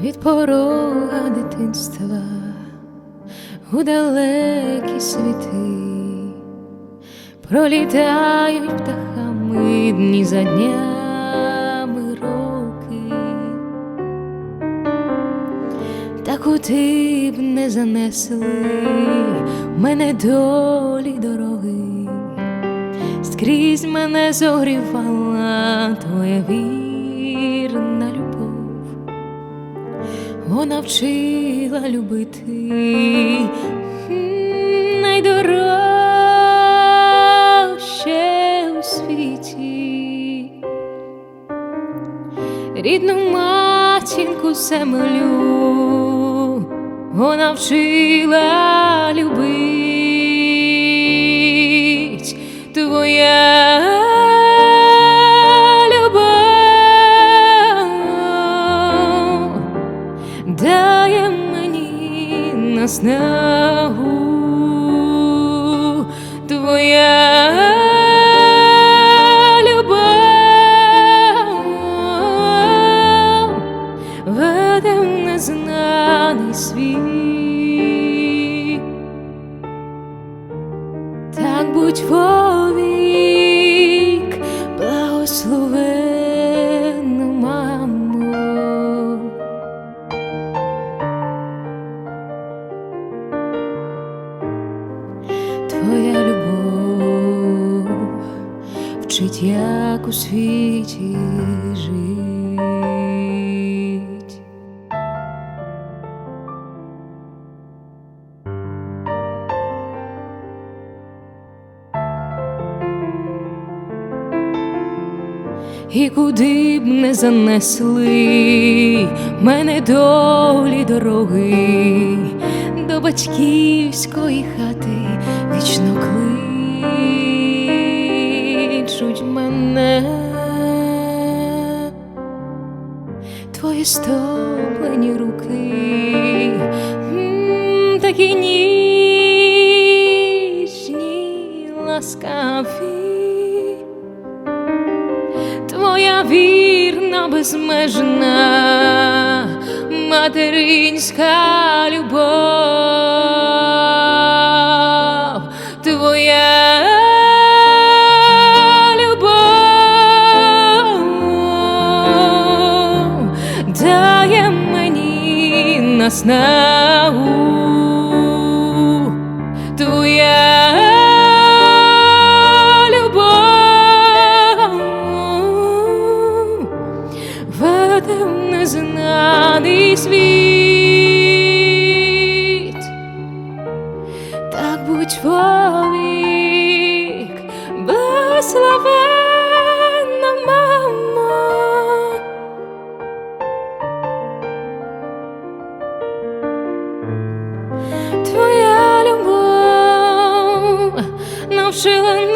від порога дитинства у далекі світи. Пролітають птахами дні за днями роки, та куди б не занесли мене долі дороги, скрізь мене зогрівала твоя вірна вона вчила любити. Найдорожче у світі. Рідну матінку землю, вона вчила любить. Твоя наснагу твоя любов веде в. Так будь вовік, благословенна вчить, як у світі жить. І куди б не занесли мене долі дороги до батьківської хати вічно кличуть мене, твої стоплені руки, такі ніжні, ласкаві. Твоя вірна, безмежна материнська любов, твоя дає мені на снагу твоя любов веде в незнаний світ, так будь вовік без слави. 谁